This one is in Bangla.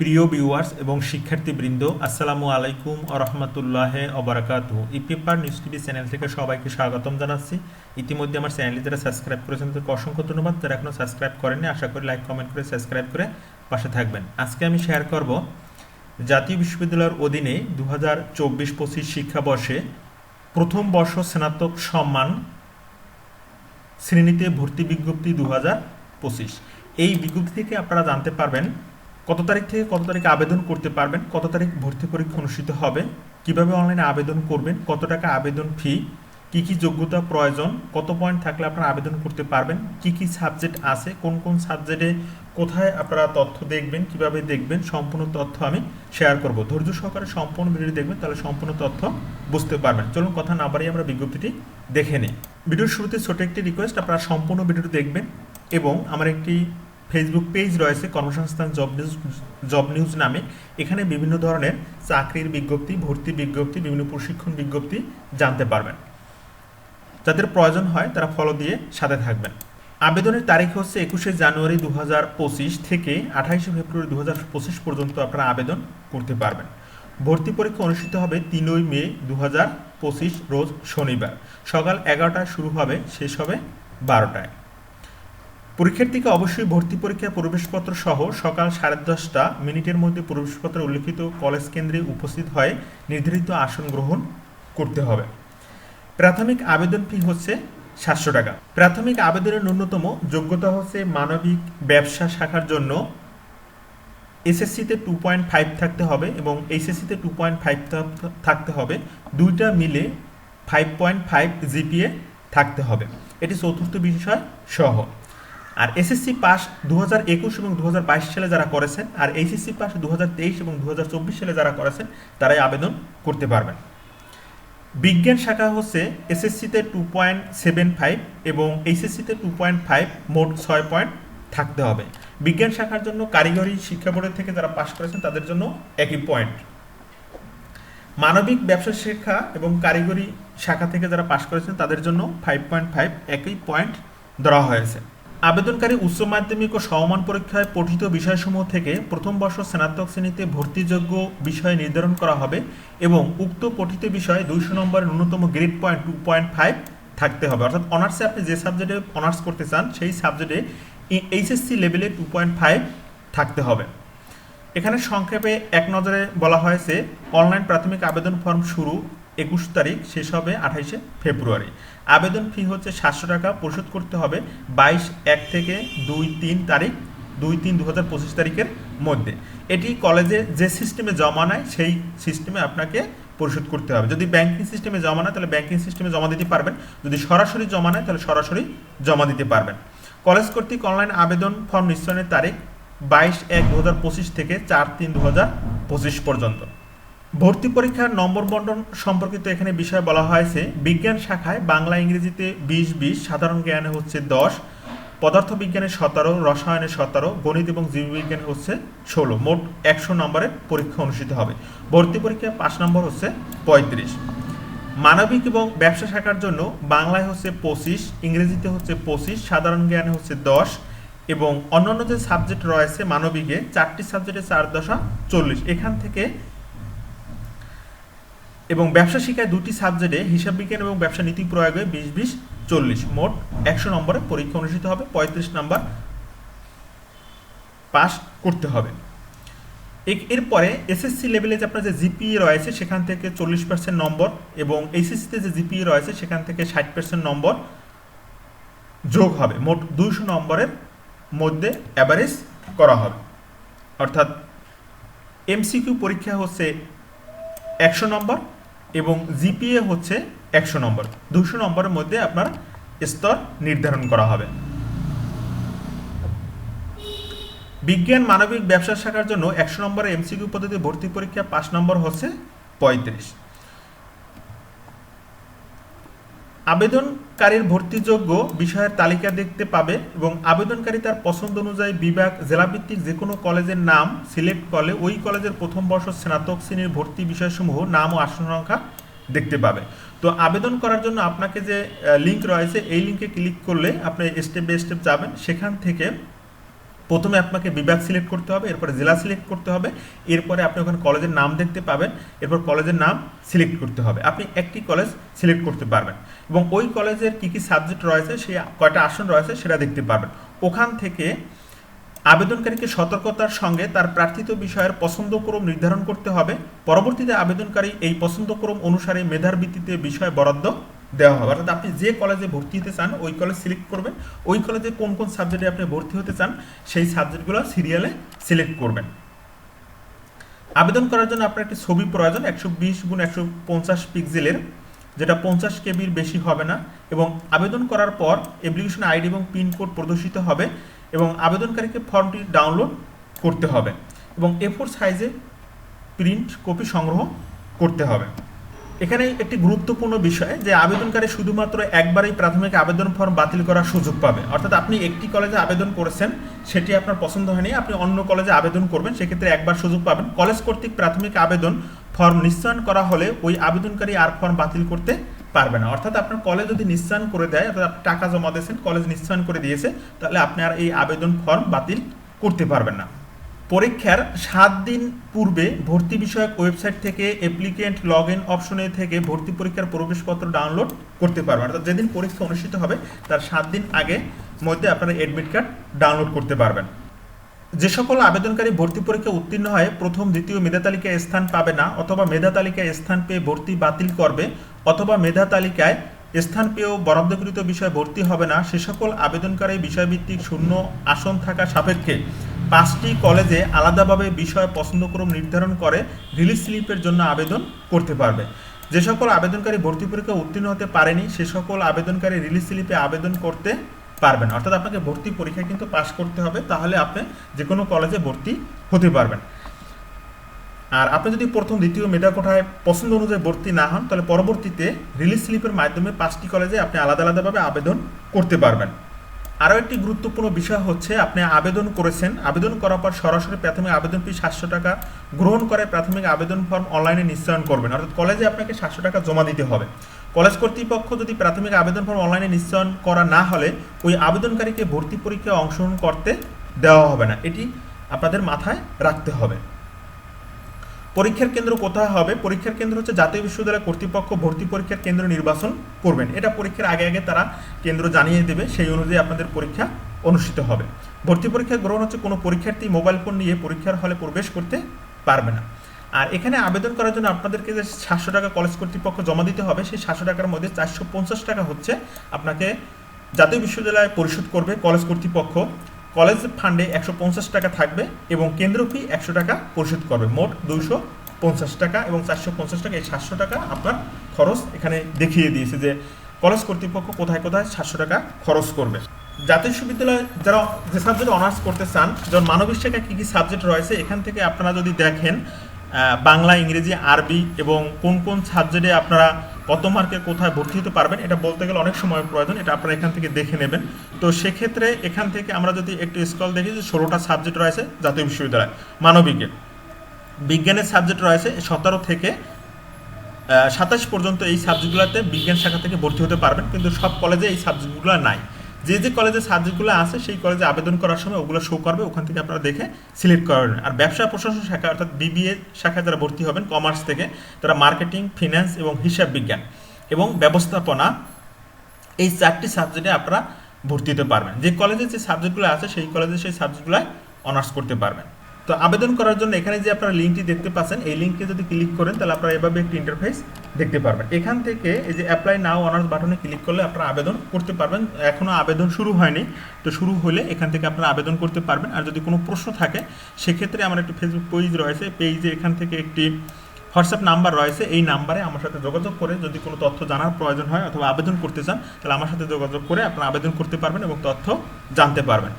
প্রিয় ভিউয়ার্স এবং শিক্ষার্থীবৃন্দ, আসসালামু আলাইকুম আরহামতুল্লাহ অবরাকাত ইপিপার নিউজ টিভি চ্যানেল থেকে সবাইকে স্বাগতম জানাচ্ছি। ইতিমধ্যে আমার চ্যানেলে যারা সাবস্ক্রাইব করেছেন, তাদেরকে অসংখ্য ধন্যবাদ। যারা এখনও সাবস্ক্রাইব করেননি, আশা করি লাইক কমেন্ট করে সাবস্ক্রাইব করে পাশে থাকবেন। আজকে আমি শেয়ার করব জাতীয় বিশ্ববিদ্যালয়ের অধীনে দু হাজার চব্বিশ পঁচিশ শিক্ষাবর্ষে প্রথম বর্ষ স্নাতক সম্মান শ্রেণীতে ভর্তি বিজ্ঞপ্তি দু হাজার পঁচিশ। এই বিজ্ঞপ্তি থেকে আপনারা জানতে পারবেন কত তারিখ থেকে কত তারিখে আবেদন করতে পারবেন? কত তারিখ ভর্তি পরীক্ষা অনুষ্ঠিত হবে? কীভাবে অনলাইনে আবেদন করবেন? কত টাকা আবেদন ফি কি কি যোগ্যতা প্রয়োজন? কত পয়েন্ট থাকলে আপনারা আবেদন করতে পারবেন? কি কি সাবজেক্ট আছে? কোন কোন সাবজেক্টে কোথায় আপনারা তথ্য দেখবেন? কীভাবে দেখবেন? সম্পূর্ণ তথ্য আমি শেয়ার করব। ধৈর্য সহকারে সম্পূর্ণ ভিডিও দেখবেন, তাহলে সম্পূর্ণ তথ্য বুঝতে পারবেন। চলুন কথা না বাড়িয়ে আমরা বিজ্ঞপ্তিটি দেখে নিই। ভিডিওর শুরুতে ছোট একটি রিকোয়েস্ট আপনারা সম্পূর্ণ ভিডিওটি দেখবেন এবং আমার একটি ফেসবুক পেজ রয়েছে কর্মসংস্থান জব নিউজ জব নিউজ নামে। এখানে বিভিন্ন ধরনের চাকরির বিজ্ঞপ্তি, ভর্তি বিজ্ঞপ্তি, বিভিন্ন প্রশিক্ষণ বিজ্ঞপ্তি জানতে পারবেন। যাদের প্রয়োজন হয় তারা ফলো দিয়ে সাথে থাকবেন। আবেদনের তারিখ হচ্ছে একুশে জানুয়ারি দু হাজার পঁচিশ থেকে আঠাইশে ফেব্রুয়ারি দু হাজার পঁচিশ পর্যন্ত আপনারা আবেদন করতে পারবেন। ভর্তি পরীক্ষা অনুষ্ঠিত হবে তিনই মে দু হাজার পঁচিশ রোজ শনিবার। সকাল এগারোটায় শুরু হবে, শেষ হবে বারোটায়। পরীক্ষার্থীকে অবশ্যই ভর্তি পরীক্ষা প্রবেশপত্র সহ সকাল সাড়ে দশটা মিনিটের মধ্যে প্রবেশপত্রে উল্লেখিত কলেজ কেন্দ্রে উপস্থিত হয়ে নির্ধারিত আসন গ্রহণ করতে হবে। প্রাথমিক আবেদন ফি হচ্ছে সাতশো টাকা। প্রাথমিক আবেদনের ন্যূনতম যোগ্যতা হচ্ছে মানবিক ব্যবসা শাখার জন্য এসএসসিতে টু পয়েন্ট ফাইভ থাকতে হবে এবং এইচএসসিতে টু পয়েন্ট ফাইভ থাকতে হবে। দুইটা মিলে ফাইভ পয়েন্ট ফাইভ জিপিএ থাকতে হবে। এটি চতুর্থ বিষয় সহ। আর এসএসসি পাস দু হাজার একুশ এবং দু হাজার বাইশ সালে যারা করেছেন আর এইচএসসি পাস দু হাজার তেইশ এবং দু হাজার চব্বিশ সালে যারা করেছেন, তারাই আবেদন করতে পারবেন। বিজ্ঞান শাখা হচ্ছে এসএসসিতে টু পয়েন্ট সেভেন ফাইভ এবং এইচএসসিতে টু পয়েন্ট ফাইভ মোট ছয় পয়েন্ট থাকতে হবে। বিজ্ঞান শাখার জন্য কারিগরি শিক্ষা বোর্ডের থেকে যারা পাশ করেছেন, তাদের জন্য একই পয়েন্ট মানবিক ব্যবসা শিক্ষা এবং কারিগরি শাখা থেকে যারা পাশ করেছেন, তাদের জন্য ফাইভ পয়েন্ট ফাইভ একই পয়েন্ট ধরা হয়েছে। আবেদনকারী উচ্চ মাধ্যমিক ও সমমান পরীক্ষায় পঠিত বিষয়সমূহ থেকে প্রথম বর্ষ স্নাতক শ্রেণীতে ভর্তিযোগ্য বিষয় নির্ধারণ করা হবে এবং উক্ত পঠিত বিষয়ে দুইশো নম্বরের ন্যূনতম grade point two point five থাকতে হবে। অর্থাৎ অনার্সে আপনি যে সাবজেক্টে অনার্স করতে চান, সেই সাবজেক্টে এইচএসসি লেভেলে টু পয়েন্ট ফাইভ থাকতে হবে। এখানে সংক্ষেপে এক নজরে বলা হয়েছে, অনলাইন প্রাথমিক আবেদন ফর্ম শুরু একুশ তারিখ শেষ হবে আঠাইশে ফেব্রুয়ারি। আবেদন ফি হচ্ছে সাতশো টাকা, পরিশোধ করতে হবে বাইশ এক থেকে দুই তিন তারিখ, দুই তিন দু হাজার পঁচিশ তারিখের মধ্যে। এটি কলেজে যে সিস্টেমে জমা নেয় সেই সিস্টেমে আপনাকে পরিশোধ করতে হবে। যদি ব্যাংকিং সিস্টেমে জমা নেয় তাহলে ব্যাংকিং সিস্টেমে জমা দিতে পারবেন। যদি সরাসরি জমা নেয় তাহলে সরাসরি জমা দিতে পারবেন। কলেজ কর্তৃক অনলাইন আবেদন ফর্ম নিশ্চয়নের তারিখ বাইশ এক দু হাজার পঁচিশ থেকে চার তিন দু হাজার পঁচিশ পর্যন্ত। ভর্তি পরীক্ষার নম্বর বন্টন সম্পর্কিত এখানে বিষয় বলা হয়েছে। বিজ্ঞান শাখায় বাংলা, ইংরেজিতে বিশ বিশ, সাধারণ জ্ঞানে হচ্ছে দশ পদার্থ বিজ্ঞানে সতেরো, রসায়নে সতেরো, গণিত এবং জীববিজ্ঞানে হচ্ছে ষোলো। মোট একশো নম্বরের পরীক্ষা অনুষ্ঠিত হবে। ভর্তি পরীক্ষায় পাঁচ নম্বর হচ্ছে পঁয়ত্রিশ। মানবিক এবং ব্যবসা শাখার জন্য বাংলায় হচ্ছে পঁচিশ, ইংরেজিতে হচ্ছে পঁচিশ, সাধারণ জ্ঞানে হচ্ছে দশ এবং অন্যান্য যে সাবজেক্ট রয়েছে মানবিকে, চারটি সাবজেক্টে চার দশা চল্লিশ। এখান থেকে এবং ব্যবসা শিক্ষায় দুটি সাবজেক্টে হিসাব বিজ্ঞান এবং ব্যবসা নীতি প্রয়োগে বিশ বিশ চল্লিশ। মোট একশো নম্বরে পরীক্ষা অনুষ্ঠিত হবে, পঁয়ত্রিশ নম্বর পাস করতে হবে। এরপরে এসএসসি লেভেলে যে আপনার যে জিপিএ রয়েছে, সেখান থেকে চল্লিশ পার্সেন্ট নম্বর এবং এইচএসসিতে যে জিপিএ রয়েছে, সেখান থেকে ষাট পার্সেন্ট নম্বর যোগ হবে। মোট দুইশো নম্বরের মধ্যে অ্যাভারেজ করা হবে। অর্থাৎ এমসিকিউ পরীক্ষা হচ্ছে একশো নম্বর এবং জিপিএ হচ্ছে একশো নম্বর। দুশো নম্বরের মধ্যে আপনার স্তর নির্ধারণ করা হবে। বিজ্ঞান মানবিক ব্যবসা শাখার জন্য একশো নম্বরের এমসিকিউ পদ্ধতি ভর্তি পরীক্ষা পাঁচ নম্বর হচ্ছে পঁয়ত্রিশ। আবেদনকারীর ভর্তিযোগ্য বিষয়ের তালিকা দেখতে পাবে এবং আবেদনকারী তার পছন্দ অনুযায়ী বিভাগ, জেলাভিত্তিক যে কোনো কলেজের নাম সিলেক্ট করলে ওই কলেজের প্রথম বর্ষ স্নাতক শ্রেণির ভর্তি বিষয়সমূহ নাম ও আসন সংখ্যা দেখতে পাবে। তো আবেদন করার জন্য আপনাকে যে লিঙ্ক রয়েছে, এই লিঙ্কে ক্লিক করলে আপনি স্টেপ বাই স্টেপ যাবেন। সেখান থেকে প্রথমে আপনাকে বিভাগ সিলেক্ট করতে হবে, এরপরে জেলা সিলেক্ট করতে হবে, এরপরে আপনি ওখানে কলেজের নাম দেখতে পাবেন, এরপর কলেজের নাম সিলেক্ট করতে হবে। আপনি একটি কলেজ সিলেক্ট করতে পারবেন এবং ওই কলেজের কী কী সাবজেক্ট রয়েছে, সেই কয়টা আসন রয়েছে সেটা দেখতে পারবেন। ওখান থেকে আবেদনকারীকে সতর্কতার সঙ্গে তার প্রার্থিত বিষয়ের পছন্দক্রম নির্ধারণ করতে হবে। পরবর্তীতে আবেদনকারী এই পছন্দক্রম অনুসারে মেধার ভিত্তিতে বিষয় বরাদ্দ দেওয়া হবে। অর্থাৎ আপনি যে কলেজে ভর্তি হতে চান, ওই কলেজ সিলেক্ট করবেন। ওই কলেজে কোন কোন সাবজেক্টে আপনি ভর্তি হতে চান, সেই সাবজেক্টগুলো সিরিয়ালে সিলেক্ট করবেন। আবেদন করার জন্য আপনার একটি ছবি প্রয়োজন, একশো বিশ গুণ একশো পঞ্চাশ পিক্সেলের যেটা পঞ্চাশ কেবির বেশি হবে না। এবং আবেদন করার পর অ্যাপ্লিকেশন আইডি এবং পিনকোড প্রদর্শিত হবে এবং আবেদনকারীকে ফর্মটি ডাউনলোড করতে হবে এবং এ ফোর সাইজে প্রিন্ট কপি সংগ্রহ করতে হবে। এখানে একটি গুরুত্বপূর্ণ বিষয় যে আবেদনকারী শুধুমাত্র একবারই প্রাথমিক আবেদন ফর্ম বাতিল করার সুযোগ পাবে। অর্থাৎ আপনি একটি কলেজে আবেদন করেছেন, সেটি আপনার পছন্দ হয়নি, আপনি অন্য কলেজে আবেদন করবেন, সেক্ষেত্রে একবার সুযোগ পাবেন। কলেজ কর্তৃক প্রাথমিক আবেদন ফর্ম নিশ্চয়ন করা হলে ওই আবেদনকারী আর ফর্ম বাতিল করতে পারবে না। অর্থাৎ আপনার কলেজ যদি নিশ্চয়ন করে দেয়, অর্থাৎ আপনি টাকা জমা দিয়েছেন, কলেজ নিশ্চয়ন করে দিয়েছে, তাহলে আপনি আর এই আবেদন ফর্ম বাতিল করতে পারবেন না। পরীক্ষার সাত দিন পূর্বে ভর্তি বিষয়ক ওয়েবসাইট থেকে অ্যাপ্লিকেন্ট লগ ইন অপশনে থেকে ভর্তি পরীক্ষার প্রবেশপত্র ডাউনলোড করতে পারবেন। অর্থাৎ যেদিন পরীক্ষা অনুষ্ঠিত হবে, তার সাত দিন আগে মধ্যে আপনারা অ্যাডমিট কার্ড ডাউনলোড করতে পারবেন। যে সকল আবেদনকারী ভর্তি পরীক্ষা উত্তীর্ণ হয় প্রথম, দ্বিতীয় মেধা তালিকায় স্থান পাবে না অথবা মেধা তালিকায় স্থান পেয়ে ভর্তি বাতিল করবে অথবা মেধা তালিকায় স্থান পেয়েও বরাদ্দকৃত বিষয় ভর্তি হবে না, সে সকল আবেদনকারী বিষয়ভিত্তিক শূন্য আসন থাকা সাপেক্ষে। পাঁচটি কলেজে আলাদাভাবে বিষয় পছন্দক্রম নির্ধারণ করে রিলিজ স্লিপের জন্য আবেদন করতে পারবে। যে সকল আবেদনকারী ভর্তি পরীক্ষা উত্তীর্ণ হতে পারেনি, সে সকল আবেদনকারী রিলিজ স্লিপে আবেদন করতে পারবেন। অর্থাৎ আপনাকে ভর্তি পরীক্ষা কিন্তু পাশ করতে হবে, তাহলে আপনি যে কোনো কলেজে ভর্তি হতে পারবেন। আর আপনি যদি প্রথম, দ্বিতীয় মেধা কোঠায় পছন্দ অনুযায়ী ভর্তি না হন, তাহলে পরবর্তীতে রিলিজ স্লিপের মাধ্যমে পাঁচটি কলেজে আপনি আলাদা, আলাদাভাবে আবেদন করতে পারবেন। আরও একটি গুরুত্বপূর্ণ বিষয় হচ্ছে, আপনি আবেদন করেছেন। আবেদন করার পর সরাসরি প্রাথমিক আবেদন ফি সাতশো টাকা গ্রহণ করে প্রাথমিক আবেদন ফর্ম অনলাইনে নিশ্চয়ন করবেন। অর্থাৎ কলেজে আপনাকে সাতশো টাকা জমা দিতে হবে। কলেজ কর্তৃপক্ষ যদি প্রাথমিক আবেদন ফর্ম অনলাইনে নিশ্চয়ন করা না হলে, ওই আবেদনকারীকে ভর্তি পরীক্ষায় অংশগ্রহণ করতে দেওয়া হবে না। এটি আপনাদের মাথায় রাখতে হবে। পরীক্ষার কেন্দ্র কোথায় হবে? পরীক্ষার কেন্দ্র হচ্ছে জাতীয় বিশ্ববিদ্যালয় কর্তৃপক্ষ ভর্তি পরীক্ষার কেন্দ্র নির্বাচন করবেন। এটা পরীক্ষার আগে আগে তারা কেন্দ্র জানিয়ে দেবে, সেই অনুযায়ী আপনাদের পরীক্ষা অনুষ্ঠিত হবে। ভর্তি পরীক্ষা গ্রহণ হচ্ছে কোনো পরীক্ষার্থী মোবাইল ফোন নিয়ে পরীক্ষার হলে প্রবেশ করতে পারবে না। আর এখানে আবেদন করার জন্য আপনাদেরকে যে সাতশো টাকা কলেজ কর্তৃপক্ষ জমা দিতে হবে, সেই সাতশো টাকার মধ্যে চারশো পঞ্চাশ টাকা হচ্ছে আপনাকে জাতীয় বিশ্ববিদ্যালয় পরিশোধ করবে কলেজ কর্তৃপক্ষ। কলেজ ফান্ডে একশো পঞ্চাশ টাকা থাকবে এবং কেন্দ্র ফি একশো টাকা পরিশোধ করবে। মোট দুইশো পঞ্চাশ টাকা এবং চারশো পঞ্চাশ টাকা, এই সাতশো টাকা আপনার খরচ এখানে দেখিয়ে দিয়েছে যে কলেজ কর্তৃপক্ষ কোথায় কোথায় সাতশো টাকা খরচ করবে। জাতীয় বিশ্ববিদ্যালয় যারা যে সাবজেক্ট অনার্স করতে চান, যেমন মানবিক শাখায় কী কী সাবজেক্ট রয়েছে, এখান থেকে আপনারা যদি দেখেন বাংলা, ইংরেজি, আরবি এবং কোন কোন সাবজেক্টে আপনারা কত মার্কে কোথায় ভর্তি হতে পারবেন, এটা বলতে গেলে অনেক সময় প্রয়োজন, এটা আপনারা এখান থেকে দেখে নেবেন। তো সেক্ষেত্রে এখান থেকে আমরা যদি একটু স্কল দেখি, যে ষোলোটা সাবজেক্ট রয়েছে জাতীয় বিশ্ববিদ্যালয় মানবিজ্ঞান বিজ্ঞানের সাবজেক্ট রয়েছে সতেরো থেকে সাতাশ পর্যন্ত এই সাবজেক্টগুলোতে বিজ্ঞান শাখা থেকে ভর্তি হতে পারবেন, কিন্তু সব কলেজে এই সাবজেক্টগুলো নাই। যে যে কলেজে সাবজেক্টগুলো আছে, সেই কলেজে আবেদন করার সময় ওগুলো শো করবে, ওখান থেকে আপনারা দেখে সিলেক্ট করবেন আর ব্যবসা প্রশাসন শাখা, অর্থাৎ বিবিএ শাখায় যারা ভর্তি হবেন কমার্স থেকে, তারা মার্কেটিং ফিন্যান্স এবং হিসাব বিজ্ঞান এবং ব্যবস্থাপনা, এই চারটি সাবজেক্টে আপনারা ভর্তি হতে পারবেন। যে কলেজে যে সাবজেক্টগুলো আছে, সেই কলেজে সেই সাবজেক্টগুলো অনার্স করতে পারবেন। তো আবেদন করার জন্য এখানে যে আপনারা লিঙ্কটি দেখতে পাচ্ছেন, এই লিঙ্কে যদি ক্লিক করেন, তাহলে আপনারা এভাবে একটি ইন্টারফেস দেখতে পারবেন। এখান থেকে এই যে অ্যাপ্লাই নাও অনার্স বাটনে ক্লিক করলে আপনারা আবেদন করতে পারবেন। এখনও আবেদন শুরু হয়নি, তো শুরু হলে এখান থেকে আপনারা আবেদন করতে পারবেন। আর যদি কোনো প্রশ্ন থাকে, সেক্ষেত্রে আমার একটি ফেসবুক পেজ রয়েছে পেজে এখান থেকে একটি হোয়াটসঅ্যাপ নাম্বার রয়েছে। এই নাম্বারে আমার সাথে যোগাযোগ করে যদি কোনো তথ্য জানার প্রয়োজন হয় অথবা আবেদন করতে চান, তাহলে আমার সাথে যোগাযোগ করে আপনারা আবেদন করতে পারবেন এবং তথ্য জানতে পারবেন।